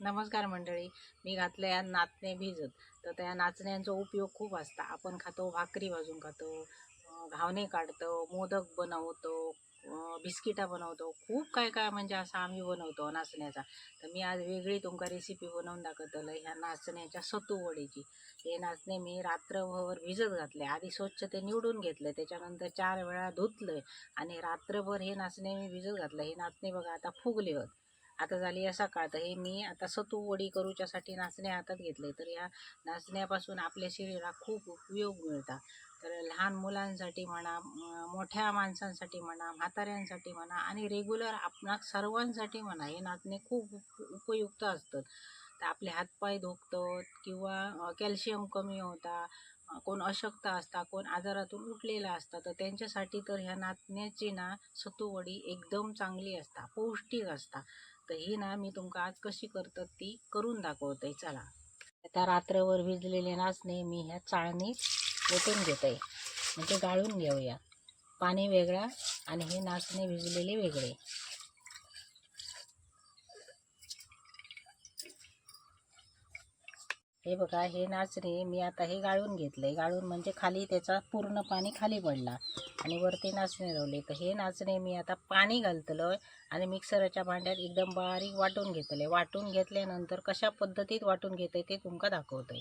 नमस्कार मंडळी. मी घातलं या नाचणे भिजत. तर त्या नाचण्यांचा उपयोग खूप असता. आपण खातो भाकरी भाजून खातो घावणे काढतो मोदक बनवतो बिस्किटा बनवतो. खूप काय काय म्हणजे असं आम्ही बनवतो नाचण्याचा. तर मी आज वेगळी तुमका रेसिपी बनवून दाखवतलं ह्या नाचण्याच्या सतूवडीची हे नाचणे मी रात्रभर भिजत घातले. आधी स्वच्छ ते निवडून घेतलं. त्याच्यानंतर चार वेळा धुतलं आणि रात्रभर हे नाचणे मी भिजत घातलं. हे नाचणे बघा आता फुगले होत. आता झाली आहे सकाळ तर हे मी आता सतू वडी करूच्यासाठी नाचणे हातात घेतले तर या नाचण्यापासून आपल्या शरीराला खूप उपयोग मिळतात तर लहान मुलांसाठी म्हणा मोठ्या माणसांसाठी म्हणा म्हाताऱ्यांसाठी म्हणा आणि रेग्युलर आपणा सर्वांसाठी म्हणा हे नाचणे खूप उप उपयुक्त असतात तर आपले हातपाय दुखतात किंवा कॅल्शियम कमी होता कोण अशक्त असता कोण आजारातून उठलेला असता तर त्यांच्यासाठी तर ह्या नाचण्याची ना सतुवडी वडी एकदम चांगली असता पौष्टिक असता. तर ही ना मी तुमका आज कशी करतात ती करून दाखवते चला. आता रात्रभर भिजलेले नाचणे मी ह्या चाळणीत ओतून घेते. म्हणजे गाळून घेऊया. पाणी वेगळा आणि हे नाचणे भिजलेले वेगळे. हे बघा हे नाचणे मी आता हे गाळून घेतलंय. गाळून म्हणजे खाली त्याचा पूर्ण पाणी खाली पडला आणि वरती नाचणे लावले. तर हे नाचणे मी आता पाणी घालतलं आणि मिक्सरच्या भांड्यात एकदम बारीक वाटून घेतले वाटून घेतल्यानंतर कशा पद्धतीत वाटून घेते ते तुमका दाखवतंय.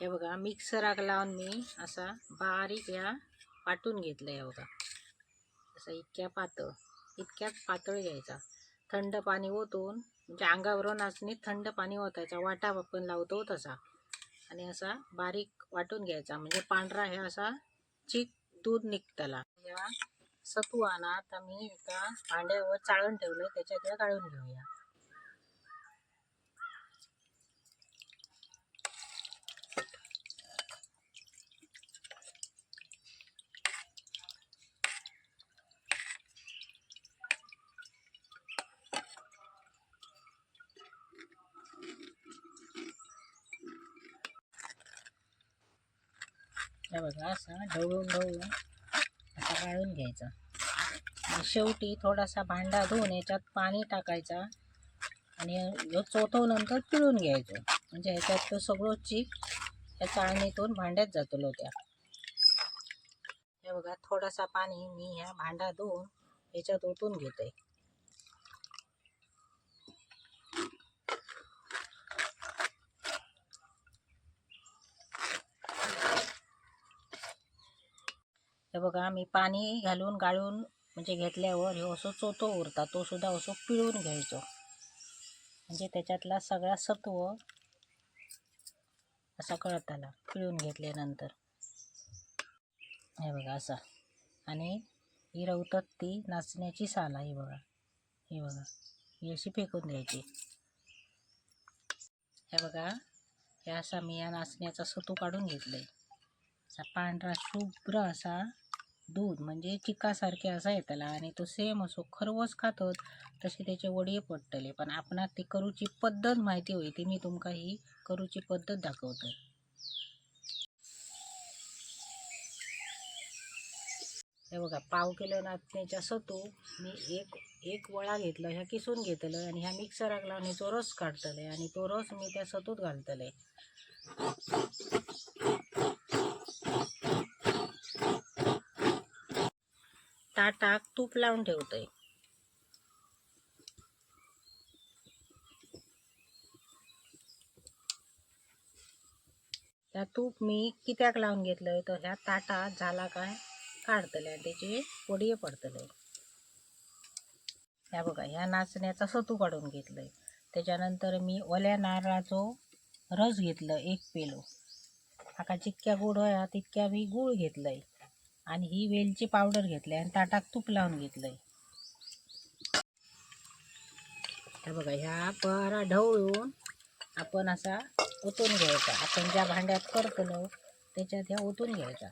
हे बघा मिक्सराक लावून मी असा बारीक या वाटून घेतलं हे बघा. असं इतक्या पातळ इतक्याच पातळ घ्यायचा. थंड पाणी ओतून म्हणजे अंगावरून नाचणीत थंड पाणी ओतायचा वाटा आपण लावतो तसा. आणि असा बारीक वाटून घ्यायचा म्हणजे पांढरा हे असा चिक दूध निघतला. या सतुवानात आम्ही एका भांड्यावर चाळण ठेवलं त्याच्यात गाळून घेऊया. बघा असं ढवळून ढवळून असा गाळून घ्यायचा. आणि शेवटी थोडासा भांडा धुवून याच्यात पाणी टाकायचा आणि चोथवल्यानंतर पिळून घ्यायचं. म्हणजे ह्याच्यात तो सगळं चीक त्या चाळणीतून भांड्यात जातो त्या हे बघा थोडासा पाणी मी ह्या भांडा धुवून याच्यात ओतून घेते. हे बघा मी पाणी घालून गाळून म्हणजे घेतल्यावर हे असो चोतो उरता तो सुद्धा असो पिळून घ्यायचो. म्हणजे त्याच्यातला सगळा सत्व असा कळत आला पिळून घेतल्यानंतर. हे बघा असा. आणि ही रवतात ती नाचण्याची साल आहे बघा. हे बघा ही अशी फेकून द्यायची. हे बघा हे असा मी या नाचण्याचा सतू काढून घेतलं आहे असा पांढरा शुभ्र असा दूध म्हणजे चिकासारखे असा येतला आणि तो सेम असो खरवस खातत तसे त्याचे वडे पडटले पण आपणाक ती करूची पद्धत माहिती होई ती मी तुमका ही करूची पद्धत दाखवतोय. हे बघा पाव किलो नाचण्याच्या सतू मी एक एक वळा घेतलं ह्या किसून घेतलं आणि ह्या मिक्सराक लावून ह्याचो रस काढतले आणि तो रस मी त्या सतूत घालतले. ताटाक तूप लावून ठेवतोय. त्या तूप मी कित्याक लावून घेतलंय? तर ह्या ताटात झाला काय? काढतले आणि त्याचे वडये पडतले ह्या बघा ह्या नाचण्याचा सतू काढून घेतलंय. त्याच्यानंतर मी ओल्या नारळाचो रस घेतलं एक पेलो. हाका जितक्या गोड होया तितक्या मी गूळ घेतलंय. आणि ही वेलची पावडर घेतली आणि ताटाक तूप लावून घेतलंय. आहे बघा ह्या परा ढवळून आपण असा ओतून घ्यायचा. आपण ज्या भांड्यात करतलो त्याच्यात ह्या ओतून घ्यायचा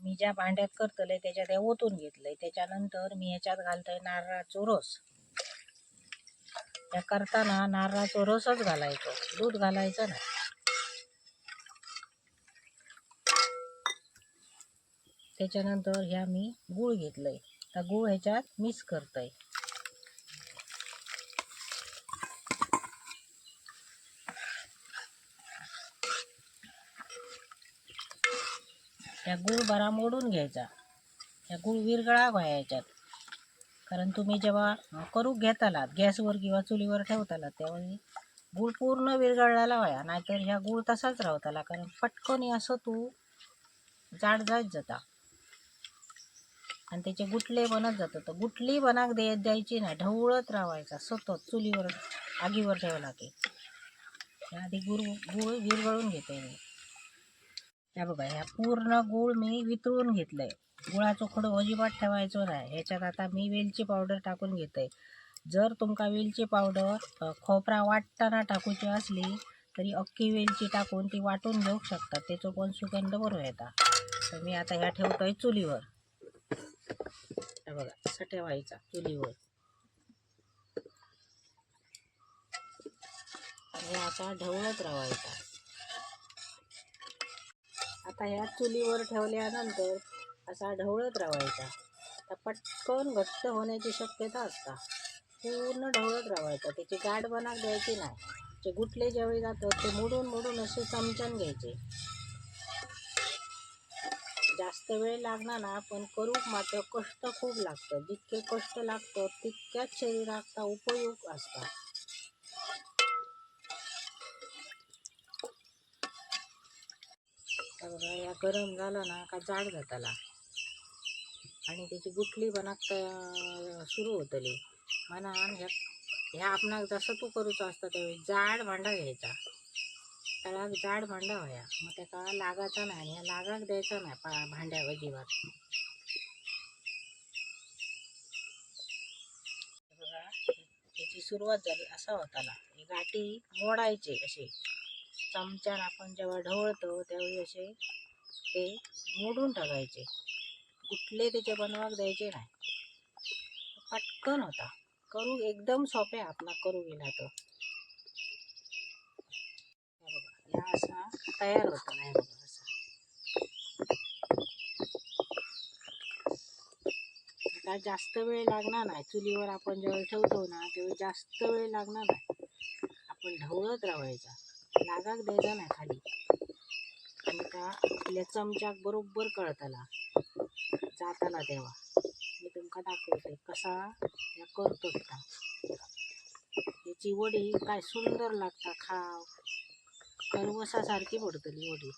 मी ज्या भांड्यात करतले त्याच्यात ह्या ओतून घेतलंय. त्याच्यानंतर मी ह्याच्यात घालतोय नारळाचो रस. त्या करताना नारळाचो रसच घालायचो. दूध घालायचं नाही. त्याच्यानंतर ह्या मी गूळ घेतलंय. आता गूळ ह्याच्यात मिक्स करतोय. त्या गूळ बरा मोडून घ्यायचा. त्या गूळ विरगळा व्हाय याच्यात कारण तुम्ही जेव्हा करू घेतालात गॅसवर किंवा चुलीवर ठेवतालात त्यावेळी गूळ पूर्ण विरगळला व्हाया. नाहीतर ह्या गूळ तसाच राहताला. कारण पटकन असं तू जाड जात जाता. आणि त्याचे गुटले बनत जातं तर गुटली बनाक दे द्यायची नाही. ढवळत राहायचा. सतत चुलीवर आगीवर ठेवला की त्या आधी गुळ गूळ विरघळून घेते मी. त्या बघा ह्या पूर्ण गूळ मी वितळून घेतलंय. गुळाचं खडं अजिबात ठेवायचं नाही. ह्याच्यात आता मी वेलची पावडर टाकून घेते. जर तुमका वेलची पावडर खोपरा खोबरा वाटताना टाकूची असली तरी अख्खी वेलची टाकून ती वाटून घेऊ शकतात त्याचं पण सुगंध बरोबर येतात तर मी आता ह्या ठेवतोय चुलीवर. बघा असा ठेवायचा चुलीवर. आणि असा ढवळत राहायचा आता ह्या चुलीवर ठेवल्यानंतर असा ढवळत राहायचा आता पटकन घट्ट होण्याची शक्यता असता. पूर्ण ढवळत राहायचा त्याची गाठ बनाक द्यायची नाही. जे गुटले ज्यावेळी जातात ते मोडून मोडून असे चमचन घ्यायचे. जास्त वेळ लागणार ना पण करूक मात्र कष्ट खूप लागतं जितके कष्ट लागतं तितक्याच शरीराचा उपयोग असतात बघा या गरम झाला ना का जाड जाताला. आणि त्याची गुठली बनाक सुरू होतली. म्हणून ह्या ह्या आपणाक जसं तू करूचं असतं त्यावेळी जाड भांडा घ्यायचा. तळाक जाड भांडा होया मग त्याका लागाचा नाही आणि ह्या लागाक द्यायचा नाही पा भांड्या अजिबात. बघा त्याची सुरुवात झाली असा होताला ही गाठी मोडायचे असे चमच्यान आपण जेव्हा ढवळतो त्यावेळी असे ते मोडून टाकायचे. कुठले त्याचे बनवाक द्यायचे नाही. पटकन होता. करू एकदम सोपे आपला करू गेला तो हे असा तयार होता नाही बघा असा काय जास्त वेळ लागणार नाही चुलीवर आपण जेव्हा ठेवतो ना तेव्हा जास्त वेळ लागणार नाही आपण ढवळत राहायचा लागाक द्यायचा नाही खाली आणि का आपल्या चमच्याक बरोबर कळताला जाताला तेव्हा मी तुमका दाखवते कसा या करतो का याची वडी काय सुंदर लागता खाव करवसासारखी पडतली वडी.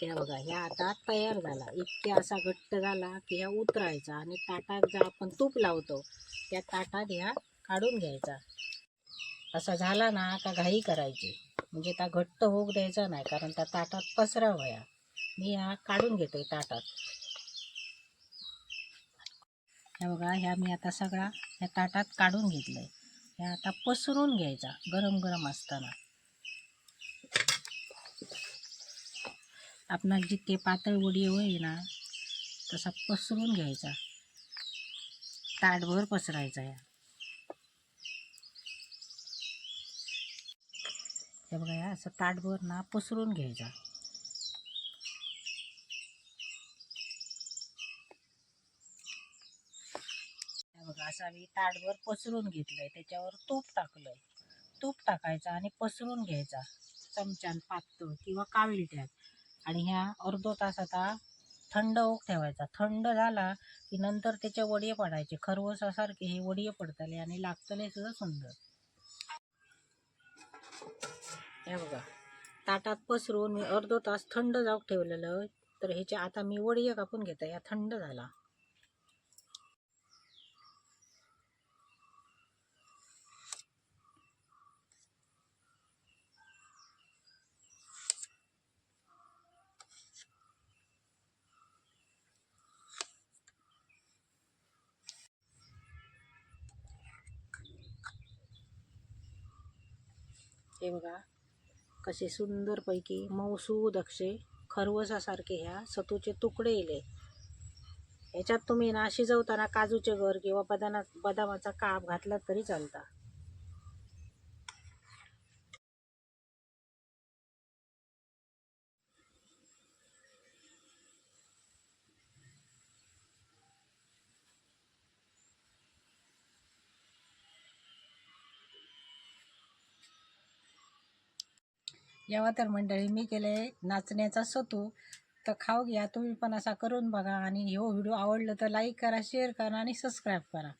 त्या बघा ह्या आता तयार झाला. इतक्या असा घट्ट झाला की ह्या उतरायचा आणि ताटात जा आपण तूप लावतो त्या ताटात ह्या काढून घ्यायचा. असा झाला ना का घाई करायची. म्हणजे त्या घट्ट होऊ द्यायचा नाही कारण त्या ताटात पसरावया मी ह्या काढून घेतोय ताटात. ह्या बघा ह्या मी आता सगळा ह्या ताटात काढून घेतलंय. ह्या आता पसरून घ्यायचा गरम गरम असताना. आपणाक जितके पातळ वडी होई ना तसा पसरून घ्यायचा. ताटभर पसरायचा या. हे बघा या असं ताटभर ना पसरून घ्यायचा. हे ताटभर पसरून घेतलंय. त्याच्यावर तूप टाकलंय. तूप टाकायचं आणि पसरून घ्यायचा. चमच्यान पातळ किंवा काविलट्यात. आणि ह्या अर्धो तास आता थंड होऊक ठेवायचा. थंड झाला की नंतर त्याचे वडये पडायचे. खरवसासारखे हे वडये पडतले आणि लागतले सुद्धा सुंदर. हे बघा. ताटात पसरून मी अर्धो तास थंड जाऊक ठेवलेलं तर ह्याच्या आता मी वडये कापून घेते. या थंड झाला. हे बघा कसे सुंदरपैकी मऊसूद अक्षे खरवसासारखे ह्या सतूचे तुकडे इले. ह्याच्यात तुम्ही ना शिजवताना काजूचे गर किंवा बदाना बदामाचा काप घातला तरी चालता. जेव्हा तर मंडळी मी केले नाचण्याचा सतू. तर खाऊ घ्या तुम्ही पण असा करून बघा. आणि हो व्हिडिओ आवडलं तर लाईक करा शेअर करा आणि सबस्क्राईब करा.